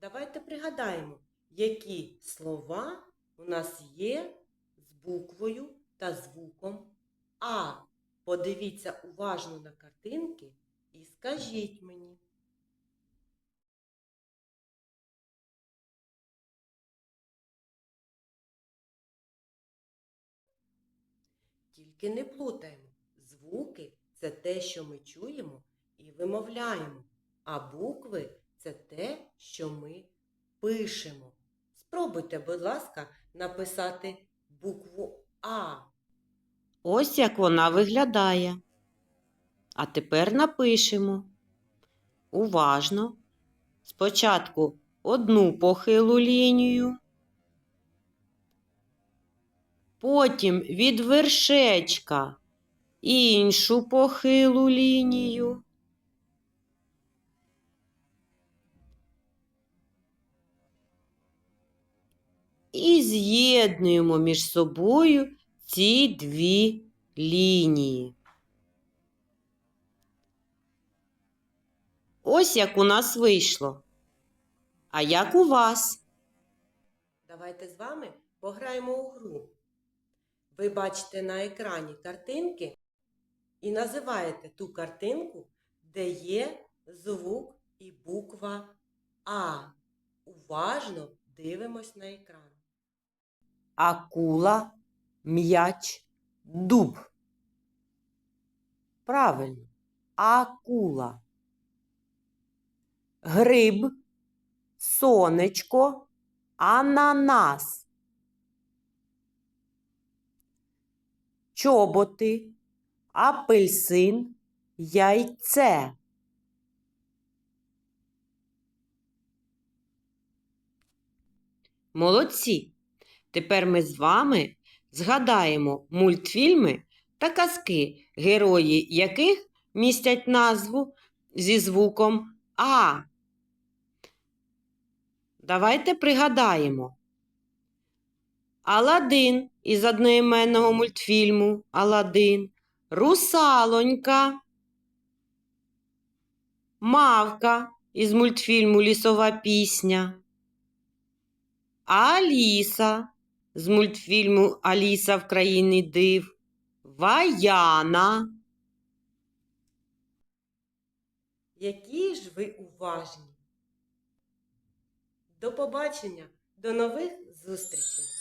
Давайте пригадаємо, які слова у нас є з буквою та звуком А. Подивіться уважно на картинки і скажіть мені. Тільки не плутаємо. Звуки це те, що ми чуємо і вимовляємо, а букви це те, що ми пишемо. Спробуйте, будь ласка, написати букву А. Ось як вона виглядає. А тепер напишемо. Уважно. Спочатку одну похилу лінію. Потім від вершечка іншу похилу лінію. І з'єднуємо між собою ці дві лінії. Ось як у нас вийшло. А як у вас? Давайте з вами пограємо у гру. Ви бачите на екрані картинки і називаєте ту картинку, де є звук і буква А. Уважно дивимось на екран. Акула, м'яч, дуб. Правильно. Акула. Гриб, сонечко, ананас. чоботи, апельсин, яйце. Молодці! Тепер ми з вами згадаємо мультфільми та казки, герої яких містять назву зі звуком А. Давайте пригадаємо. Аладдин із одноіменного мультфільму Аладдин, Русалонька, Мавка із мультфільму Лісова пісня, Аліса з мультфільму Аліса в країні див, Ваяна. Які ж ви уважні! До побачення, до нових зустрічей!